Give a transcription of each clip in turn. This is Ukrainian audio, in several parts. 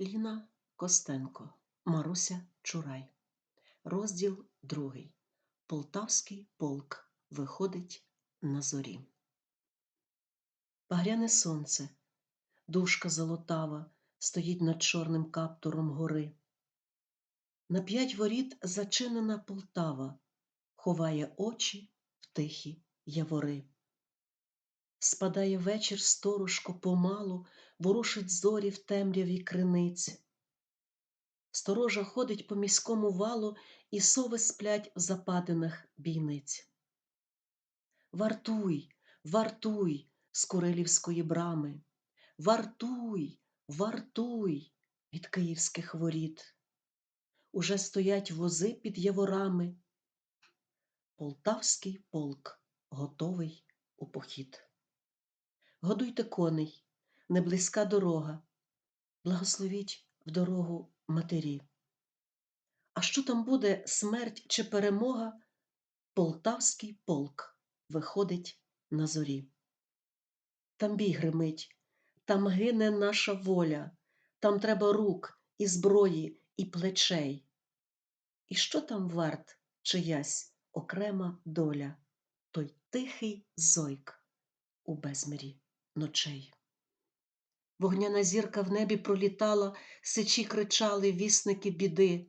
Ліна Костенко, Маруся Чурай. Розділ другий. Полтавський полк виходить на зорі. Багряне сонце, дужка золотава, стоїть над чорним каптуром гори. На п'ять воріт зачинена Полтава, ховає очі в тихі явори. Спадає вечір сторожко помалу, ворушить зорі в темряві криниць. Сторожа ходить по міському валу, і сови сплять в западинах бійниць. Вартуй, вартуй з Курилівської брами, вартуй, вартуй від київських воріт. Уже стоять вози під яворами. Полтавський полк готовий у похід. Годуйте коней, не близька дорога, благословіть в дорогу матері. А що там буде смерть чи перемога? Полтавський полк виходить на зорі. Там бій гримить, там гине наша воля, там треба рук і зброї, і плечей. І що там варт чиясь окрема доля, той тихий зойк у безмірі ночей. Вогняна зірка в небі пролітала, сичі кричали вісники біди.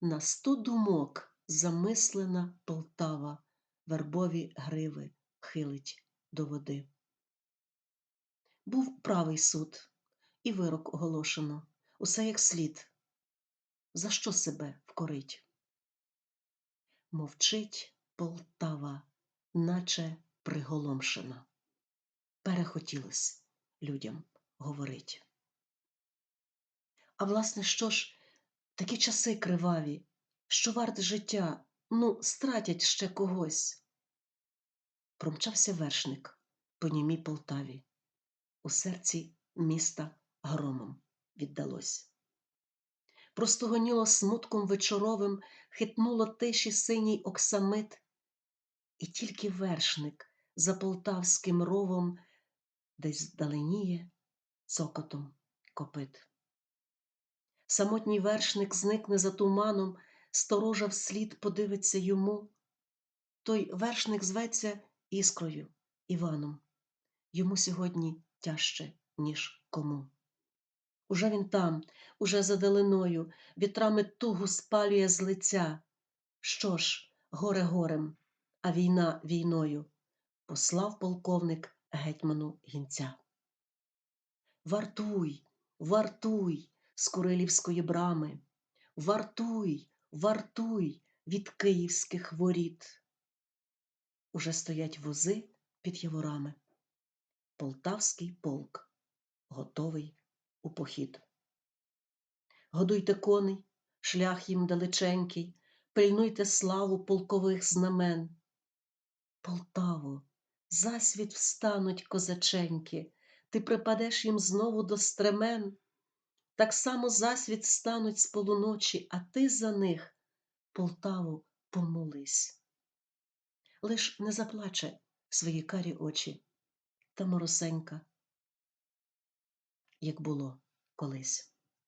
На сто думок замислена Полтава, вербові гриви хилить до води. Був правий суд, і вирок оголошено, усе як слід. За що себе вкорить? Мовчить Полтава, наче приголомшена перехотілось людям говорить. А власне, що ж, такі часи криваві, що варте життя, ну, стратять ще когось. Промчався вершник по німій Полтаві, у серці міста громом віддалось. Простогоніло смутком вечоровим, хитнуло тиші синій оксамит, і тільки вершник за полтавським ровом десь вдаленіє цокотом копит. Самотній вершник зникне за туманом, сторожа вслід подивиться йому. Той вершник зветься іскрою Іваном. Йому сьогодні тяжче, ніж кому. Уже він там, уже за далиною, вітрами тугу спалює з лиця. Що ж, горе горем, а війна війною, послав полковник гетьману гінця. Вартуй, вартуй з Курилівської брами, вартуй, вартуй від київських воріт. Уже стоять вози під яворами. Полтавський полк готовий у похід. Годуйте коней, шлях їм далеченький, пильнуйте славу полкових знамен. Полтаво, засвіт встануть козаченьки, ти припадеш їм знову до стремен, так само засвіт стануть з полуночі, а ти за них, Полтаву, помолись. Лиш не заплаче свої карі очі та моросенька, як було колись.